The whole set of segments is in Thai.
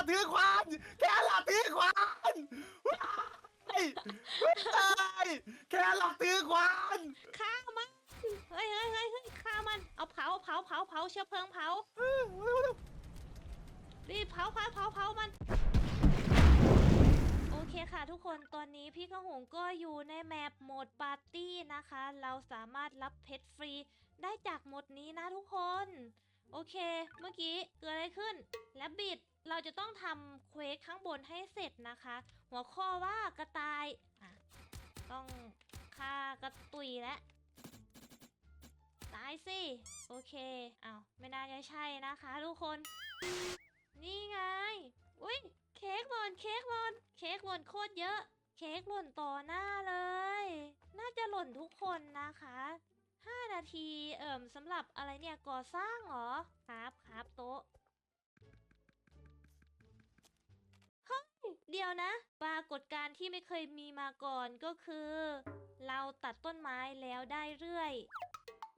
อทถือขวานแครอทถือขวานเฮ้ยเฮ้ยแครอทถือขวานฆ่ามันเฮ้ยเฮ้ยเฮ้ยเฮ้ยฆ่ามันเอาเผาเผาเผาเผาเชื้อเพลิงเผารีบเผาเผาเผาเผามัน โอเคค่ะทุกคนตอนนี้พี่ข้าวหงก็อยู่ในแมปโหมดปาร์ตี้นะคะ เราสามารถรับเพชรฟรีได้จากโหมดนี้นะทุกคน โอเค เมื่อกี้เกิดอะไรขึ้น และบิด เราจะต้องทำเควสข้างบนให้เสร็จนะคะ หัวข้อว่ากระต่ายอะต้องฆ่ากระตุยแล้วตายสิ โอเคอ้าวไม่น่าจะใช่นะคะทุกคน นี่ไง อุ้ยเค้กหล่นเค้กหล่นเค้กหล่นโคตรเยอะ เค้กหล่นต่อหน้าเลย น่าจะหล่นทุกคนนะคะ5นาทีเอิ่มสำหรับอะไรเนี่ยก่อสร้างเหรอ ครับครับโต๊ะ เดียวนะ ปรากฏการณ์ที่ไม่เคยมีมาก่อนก็คือ เราตัดต้นไม้แล้วได้เรื่อย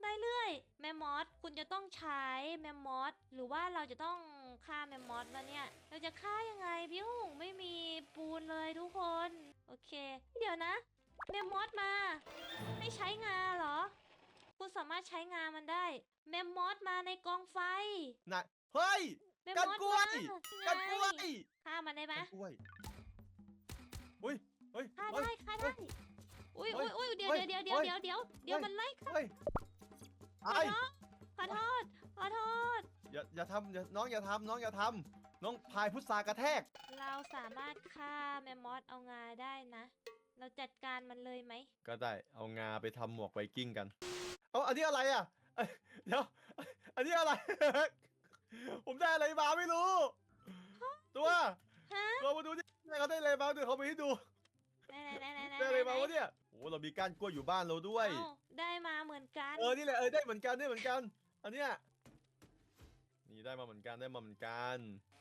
ได้เรื่อย แมมมอสคุณจะต้องใช้แมมมอสหรือว่าเราจะต้องฆ่าแมมมอสแล้วเนี่ย เราจะฆ่ายังไงพี่หุ่งไม่มีปูนเลยทุกคน โอเค เดี๋ยวนะแมมมอสมาให้ใช้งาเหรอ คุณสามารถใช้งามันได้ แมมมอสมาในกองไฟนะเฮ้ย แมมกันมอสกล้วย มากันกล้วยไงฆ่ามันได้ไหมกันกล้วยอุ้ยเฮ้ยฆ่าเฮ้ย ได้ฆ่าได้อุ้ยเฮ้อุ้ยยอุ้ยเดี๋ยวเฮ้ยเดี๋ยวเดี๋ยวเฮ้ยเดี๋ยวเดี๋ยวเดี๋ยวมันไล่เฮ้ยขอไอ้โทษขอโทษขอโทษ อย่าอย่าทำอย่าน้องอย่าทำน้องอย่าทำน้องพายพุทรากระแทก เราสามารถฆ่าแมมมอสเอางาได้นะ เราจัดการมันเลยไหมก็ได้เอางาไปทำหมวกไวกิ้งกัน เอาอันนี้อะไรอะเอ้ยเดี๋ยวอันนี้อะไร ผมได้อะไรมาไม่รู้ ตัวฮะตัวมาดูที่เขาได้อะไรมาเดี๋ยวเขาไปให้ดูไหนไหนไหนไหนได้อะไรมาวะไหนเนี่ยโอ้เรามีก้านกล้วยอยู่บ้านเราด้วยเอ้าได้มาเหมือนกัน เออนี่แหละเออได้เหมือนกันได้เหมือนกัน อันเนี้ยนี่ได้มาเหมือนกันได้มาเหมือนกัน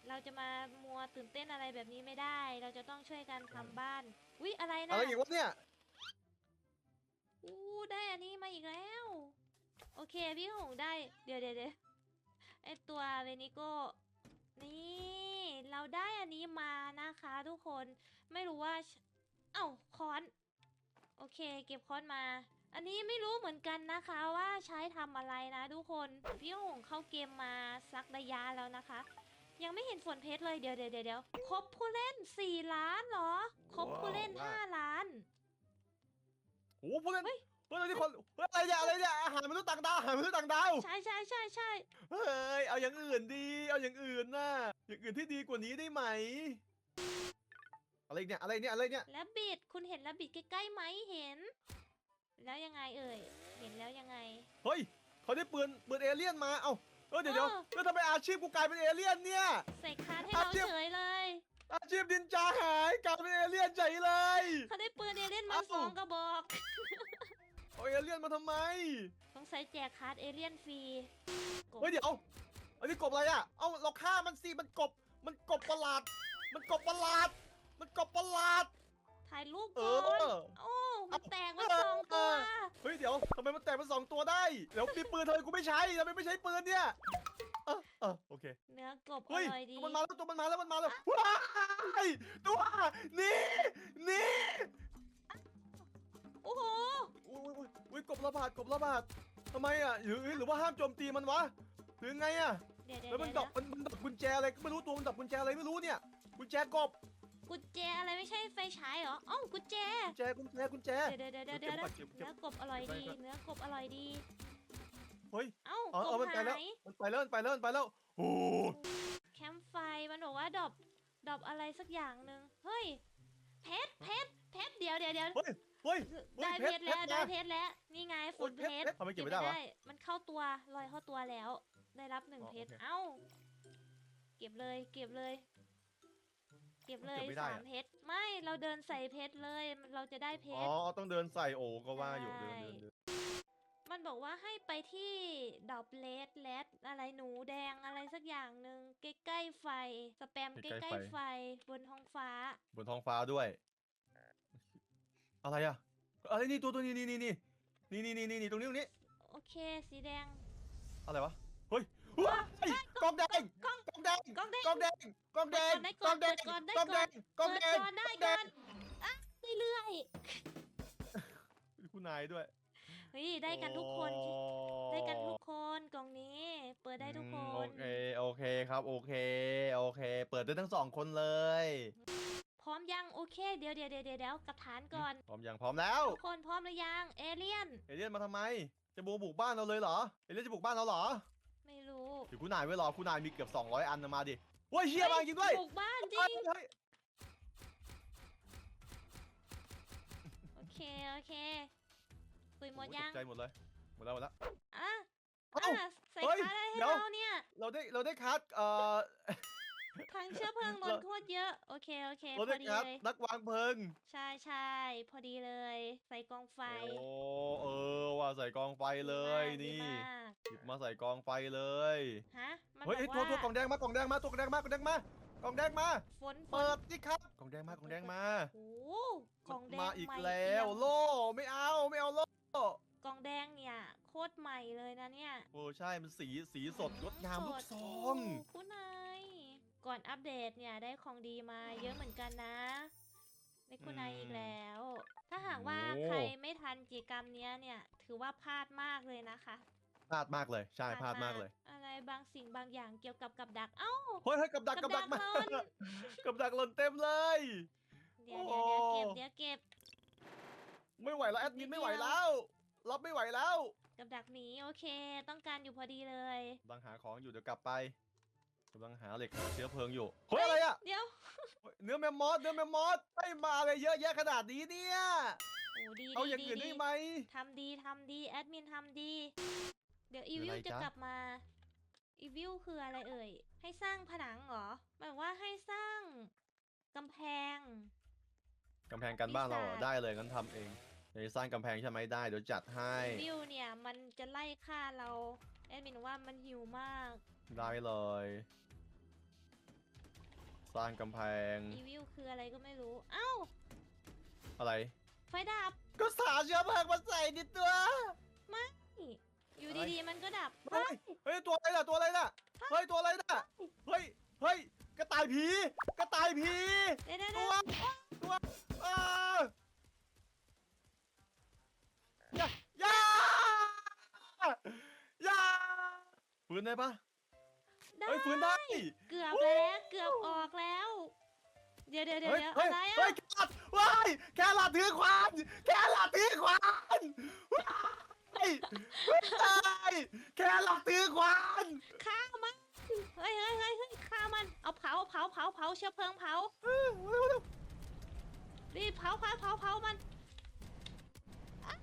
เราจะมามัวตื่นเต้นอะไรแบบนี้ไม่ได้ เราจะต้องช่วยกันทำบ้านวิอะไรนะอะไรอีกวะเนี่ย อู้ได้อันนี้มาอีกแล้ว โอเคพี่หงได้ เดี๋ยวเดี๋ยวเดี๋ยว ไอตัวเวนิโก้นี่เราได้อันนี้มานะคะทุกคนไม่รู้ว่า เอ้าค้อน โอเค เก็บค้อนมา อันนี้ไม่รู้เหมือนกันนะคะว่าใช้ทำอะไรนะทุกคนพี่หงเข้าเกมมาสักระยะแล้วนะคะ ยังไม่เห็นฝนเพชรเลยเดี๋ยวเดี๋ยวเดี๋ยวเดี๋ยวครบผู้เล่น 4 ล้านเหรอ ครบผู้เล่นว้าว5ล้านโอ้โหพวกนั้นเฮ้ยพวกนั้นที่คนเฮ้ยอะไรเนี่ยอะไรเนี่ยอาหารมนุษย์ต่างดาวอาหารมนุษย์ต่างดาวใช่ใช่ใช่ใช่เฮ้ยเอาอย่างอื่นดี เอาอย่างอื่นน่ะอย่างอื่นที่ดีกว่านี้ได้ไหม อะไรเนี่ยอะไรเนี่ยอะไรเนี่ยแล้วบิดคุณเห็นแล้วบิดใกล้ๆไหมเห็น แล้วยังไงเอ่ยเห็นแล้วยังไงเฮ้ยเขาได้ปืนปืนเอเลี่ยนมาเอ้าเออเดี๋ยวเดี๋ยวเออแล้วทำไมอาชีพกูกลายเป็นเอเลี่ยนเนี่ยใส่คาร์ดให้อะเราเทียบเฉยเลย อาชีพดินจาหายกลายเป็นเอเลี่ยนใจเลยเขาได้ปืนเอเลี่ยนมาเอ้าสองกระบอก เอาเอเลี่ยนมาทำไมสงสัยแจกคาร์ดเอเลี่ยนฟรีกบเฮ้ยเดี๋ยวอันนี้กบอะไรอะ เอาเราฆ่ามันสิ มันกบ มันกบประหลาด มันกบประหลาด มันกบประหลาด ถ่ายรูปเอก่อนอโอ้มันเอ้าแตกมาสองตัวเฮ้ยเดี๋ยวทำไมมันแตกเป็นสองตัวได้ เดี๋ยวมีปืนทำไมกูไม่ใช้ทำไมไม่ใช้ปืนเนี่ย เออเออโอเค เนื้อกบอเฮ้ยร่อยดีตัวมันมาแล้วตัวมันมาแล้วมันมาแล้วว้ายตัวนี่นี่โอ้โห อุ้ยอุ้ยอุ้ยกบระบาดกบระบาดทำไมอะหรือหรือว่าห้ามโจมตีมันวะหรือไงอะเดี๋ยวเดี๋ยวแล้วมันเดี๋ดัยวบมันมันดับกุญแจอะไรก็ไม่รู้ตัวมันดับกุญแจอะไรไม่รู้เนี่ยกุญแจกบกุญแจอะไรไม่ใช่ไฟฉายเหรอเอ้ากุญแจกุญแจกุญแจกุญแจเดี๋ยวเดี๋ยวเดี๋ยวเดี๋ยวเก็บเดี๋ยวก่อนเก็บเก็บเนื้อกบอร่อยดีไปก่อนเนื้อกบอร่อยดีเฮ้ยเอ้าอ๋อกเออบมันไปหาแล้วยมันไปแล้วมันไปแล้วมันไปแล้วโอ้แคมป์ไฟมันบอกว่าดรอปดรอปอะไรสักอย่างหนึ่งเฮ้ยเพชรเพชรเพชรเดี๋ยวเดี๋ยวเดี๋ยว เฮ้ยเฮ้ยได้เฮ้เพยชรแล้วเพชรได้นะเพชรแล้วนี่ไงโอ้ฝุ่ยนเพเพชรชรทำไมเก็บไม่ได้วะ มันเข้าตัวลอยเข้าตัวแล้ว ได้รับหนึ่งอ๋อเพชรโอเคเอ้า เก็บเลย เก็บเลย เก็บเลยเก็บไม่ได้สามอะ เพชรไม่เราเดินใส่เพชรเลยเราจะได้เพอ๋อชรต้องเดินใส่โอ้ก็ว่าอยู่เดินใช่เดินเดินมันบอกว่าให้ไปที่ดอบเลสเลสอะไรหนูแดงอะไรสักอย่างหนึ่งใกล้ๆไฟ สแปมใกล้ๆไฟบนท้องฟ้า บนท้องฟ้าด้วย อะไรอะอะไรนี่ตัวตัวนี้นี่นี่นี่นี่นี่นี่นี่นี่ตรงนี้ตรงนี้โอเค สีแดง อะไรวะเฮ้ยว้ายกองแดงกล้องกองแดงกล้องแดงกองแดงกองแดงได้กก่ออนงแดเปิงดก่อนได้กองแดก่อนงเปิกองดแดก่งอนได้ก่อนอะเรื่อยคุณนายด้วยๆเฮ้ยได้กันทุกคนสิได้กันทุกคนกล่องนี้ เปิดได้ทุกคอืมโอนเคโอเคครับโอเคโอเค เปิดได้ทั้งสองคนเลย พร้อมยังโอเค เดี๋ยวเดี๋ยวเดี๋ยวเดี๋ยวกับฐานก่อนพร้อมยังพร้อมแล้วทุกคนพร้อมหรือยังเอเลี่ยนเอเลี่ยนมาทำไม จะบุกบุกบ้านเราเลยเหรอเอเลี่ยนจะบุกบ้านเราเหรอ ไม่รู้เดี๋ยวคุณนายไว้รอคุณนายมีเกือบ 200 อันนะมาดิเฮ้ยเชียมาจริงด้วยบุกบ้านจเฮ้ริยงเฮ้ยโอเคโอเคตุยหมดโอ้ยังตกใจหมดเลยหมดแล้วหมดแล้วอะเอ้าอะใส่เฮ้ยค้าอะไรให้เดี๋ยวเราเนี่ยเราได้เราได้คัดเอ่อ ถังเชื้อเพลิงล้นเราโคตรเยอะ โอเคโอเคเราพได้อดีคัดเลยนักวางเพลิง ใช่ใช่พอดีเลย ใส่กองไฟโอ้เออว่าใส่กองไฟเลยดีนี่มากหยิบมาใส่กองไฟเลยฮะมันเฮ้ยบเอ้อยกตัวว่าตัวกล่องแดงมากล่องแดงมาตัวกล่องแดงมากล่องแดงมากล่องแดงมา ฝนฝเปินดนี่ครับกล่องแดงมากล่องแดงมา โอ้โหกล่องแดงมาอีกใหม่แล้ว เอี่ยมโล่ไม่เอาไม่เอาโล่กล่องแดงเนี่ยโคตรใหม่เลยนะเนี่ยโอ้ใช่มันสีสีสดงดงามลูกซสอดงโคุณนาย ก่อนอัปเดตเนี่ยได้ของดีมาเยอะเหมือนกันนะได้คุณนายอีกแล้ว ถ้าหากว่าใครไม่ทันกิจกรรมเนี้ยเนี่ย ถือว่าพลาดมากเลยนะคะพลาดมากเลยใช่พลาดมากเลย อะไรบางสิ่งบางอย่างเกี่ยวกับกับดักเอ้าเฮ้ยเฮ้ยกับดักกักับบดัดักกมาหล่นกับดักหล่นเต็มเลยเดี๋ยวเดี๋ยวเดี๋ยวเก็บเดี๋ยวเก็บ ไม่ไหวแล้วแอดมินนิดเดียวไม่ไหวแล้วรับไม่ไหวแล้ว กับดักหนีโอเค ต้องการอยู่พอดีเลยกำลังหาของอยู่เดี๋ยวกลับไป กำลังหาเหล็กเชื้อเพลิงอยู่เฮ้ยอะไรอะเดี๋ยวเฮ้ยเนื้อแมมมอสเนื้อแมมมอสไม่มาเลยเยอะแยะขนาดนี้เนี่ยโอ้ดีเอาดีอย่างดีอื่นดีได้ไหมทำดีทำดีแอดมินทำดี เดี๋ยวอีคือวิอะวไรจะจ๊ะกลับมาอีวิวคืออะไรเอ่ย ให้สร้างผนังเหรอหมายว่าให้สร้างกำแพงกำแพงกันบ้านเราปีอะศาจได้เลยงั้นทำเองเดี๋ยวจะสร้างกำแพงใช่ไหมได้เดี๋ยวจัดให้อีวิวเนี่ยมันจะไล่ฆ่าเราแอดมินว่ามันหิวมาก ได้เลย สร้างกำแพง อีวิวคืออะไรก็ไม่รู้ เอ้า อะไร ไฟดับ ก็สาเชื้อเพลิงมาใส่ดิตัวนี่อยู่อะไรดีๆ มันก็ดับเฮ้ย เฮ้ย ตัวอะไรน่ะ ตัวอะไรน่ะ เฮ้ย ตัวอะไรน่ะ เฮ้ย เฮ้ย กระต่ายผี กระต่ายผี เดี๋ยวเดี๋ยวตัเดี๋ยววตัวอ้าอย่าอย่าอย่าฟื้นได้ปะ ได้ เฮ้ยฟื้นได้ เกือบแล้วเกือบออกแล้ว เดี๋ยวเดี๋ยวเดี๋ยวเฮ้ยเดี๋ยวเฮ้ยอะไรเฮ้อะยแครอทว้ายแครอทถือควานแครอทถือควานว้ายว้ายแครอทถือควานฆ่ามันเฮ้ยเฮ้ยเฮ้ยเฮ้ยฆ่ามัน เอาเผาเผาเผาเผาเชื้อเพลิงเผารีบเผาเผาเผาเผามันอะ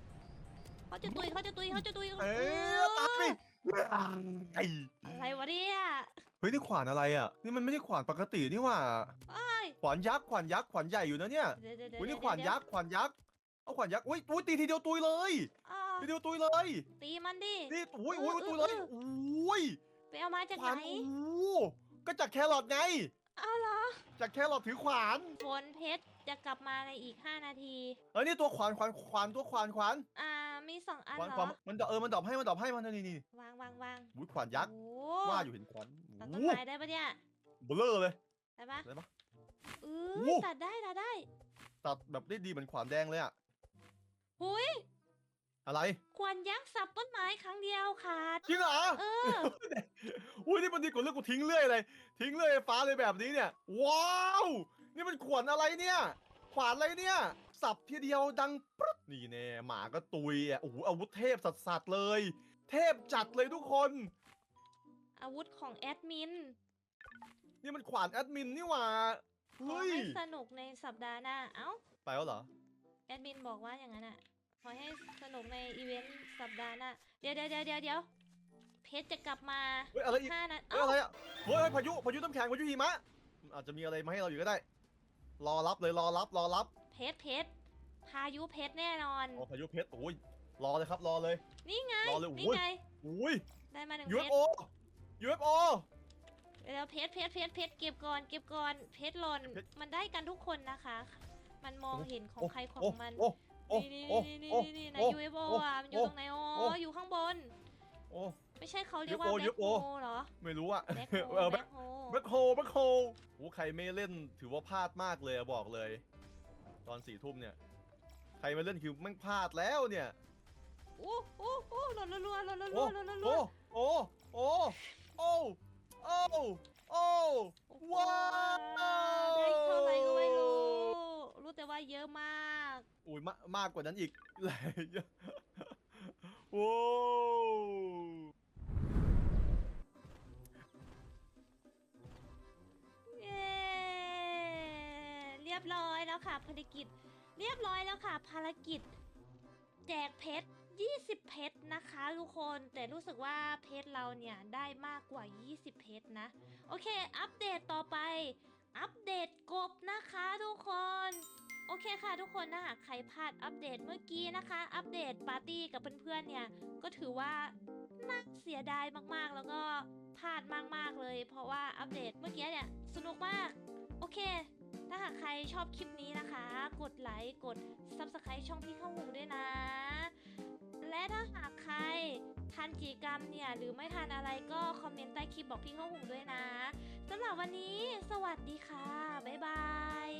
เขาจะตุยเขาจะตุยเขาจะตุยเอ้เอยตาย อไอ้อะไรวะเนี่ยเฮ้ยนี่ขวานอะไรอะ นี่มันไม่ใช่ขวานปกตินี่หว่าเอ้ยขวานยักษ์ขวานยักษ์ขวานใหญ่อยู่นะเนี่ยเดี๋ยวเดี๋ยวเดี๋ยวอุ้ยนี่เดี๋ขวานเดี๋ยักษ์ขวานยักษ์เอาขวานยักษ์อุ้ยอุ้ยตีทีเดียวตุยเลยอ้าวทีเดียวตุยเลย ตีมันดินี่อุ้ยอุ้ยเออตุยเลยเอออุ้ยไปเอามาจากขไหนวานโอ้โหก็จากแครอทไงอ้าวเหรอจากแครอทถือขวานฝนเพชรจะกลับมาในอีก 5 นาทีเอ้ยนี่ตัวขวานขวานขวานตัวขวานขวานอ่า มีสองอันขวานเหรขวานอมันดอกเออมันดอกให้มันดอกให้มันนี่นี่นี่วางวางวางอุ้ยขวานยักษ์โอ้ว่าอยู่เห็นขวานตัดโอ้ต้นโหไม้ได้ปะเนี่ย เบลอเลย ได้ปะได้ปะเอโอ้อโหตัดได้ตัดได้ตัดแบบได้ดีเหมือนขวานแดงเลยอะหุยอะไรควรยักษ์สับต้นไม้ครั้งเดียวขาด จริงเหรอเออ อุ้ยนี่มันดีกว่าเรื่องกูทิ้งเรื่อยเลยทิ้งเรื่อยไฟฟ้าเลยแบบนี้เนี่ยว้าวนี่มันขวานอะไรเนี่ย ขวานอะไรเนี่ย สับทีเดียวดังปึ๊ด นี่แน่หมาก็ตุยอะโอ้โหอาวุธเทพสัสๆเลย เทพจัดเลยทุกคน อาวุธของแอดมินนี่มันขวานแอดมินนี่หว่าขอเฮ้ยให้สนุกในสัปดาห์หน้า เอ้า ไปแล้วเหรอ แอดมินบอกว่าอย่างนั้นอะขอให้สนุกในอีเวนต์สัปดาห์หน้า เดี๋ยวเดี๋ยวเดี๋ยวเดี๋ยวเดี๋ยวเพชรจะกลับมาเฮ้ยอะไรอีก ห้านาทีเฮ้ยอะไรอะเฮ้ยเฮ้ยพายุพายุน้ำแข็งพายุหิมะอาจจะมีอะไรมาให้เราอยู่ก็ได้ รอรับเลยรอรับรอรับเพชรเพชร พายุเพชรแน่นอน โอ้พายุเพชรโอ้ยรอเลยครับรอเลยนี่ไงรอเลยนี่โอ้ยไงอุ้ย ได้มาหนึ่งเพชร UFO UFO เดี๋ยวเพชรเพชรเพชรเพชรเก็บก่อนเก็บก่อนเพชรหล่นเพชร มันได้กันทุกคนนะคะ มันมองเห็นของใครของโอ้มันโอ้โอ้นี่โอ้นี่นี่โอ้ นี่นี่ในโอ้ยูเอฟโอโอ้อะมันอยู่โอ้ตรงไหนอ๋อโอ้อยู่ข้างบน โอ้ ไม่ใช่เขาเรียกว่า UFO แบ็คโฮ UFO เหรอไม่รู้อะแบ็คโฮเออแบ็คโฮแบ็คโฮแบ็คโฮโอ้ใครไม่เล่นถือว่าพลาดมากเลยอะบอกเลย ตอนสี่ทุ่มเนี่ย ใครไม่เล่นคือแม่งพลาดแล้วเนี่ย โอ้โอ้โอ้หล่นรัวๆหล่นรัโอ้วๆหล่นรัโอ้วโอ้โอ้โอ้โอ้โอ้ๆว้าวได้เท่าไหร่ก็ไม่รู้ รู้แต่ว่าเยอะมาก อุ้ยมามากกว่านั้นอีกหลายเยอะโว้เย้เรียบร้อยแล้วค่ะภารกิจ เรียบร้อยแล้วค่ะ ภารกิจ แจกเพชร 20 เพชรนะคะทุกคน แต่รู้สึกว่าเพชรเราเนี่ยได้มากกว่า 20 เพชรนะ โอเค อัปเดตต่อไป อัปเดตกบนะคะทุกคนโอเคค่ะทุกคนนะหากใครพลาดอัปเดตเมื่อกี้นะคะ อัปเดตปาร์ตี้กับเพื่อนๆเนี่ย ก็ถือว่าน่าเสียดายมากๆ แล้วก็พลาดมากๆเลย เพราะว่าอัปเดตเมื่อกี้เนี่ยสนุกมาก โอเค ถ้าหากใครชอบคลิปนี้นะคะ กดไลค์กด Subscribe ช่องพี่ข้าวหูด้วยนะ และถ้าหากใครทานกิจกรรมเนี่ย หรือไม่ทานอะไรก็คอมเมนต์ใต้คลิปบอกพี่ข้าวหูด้วยนะสำหรับวันนี้ สวัสดีค่ะ บ๊ายบาย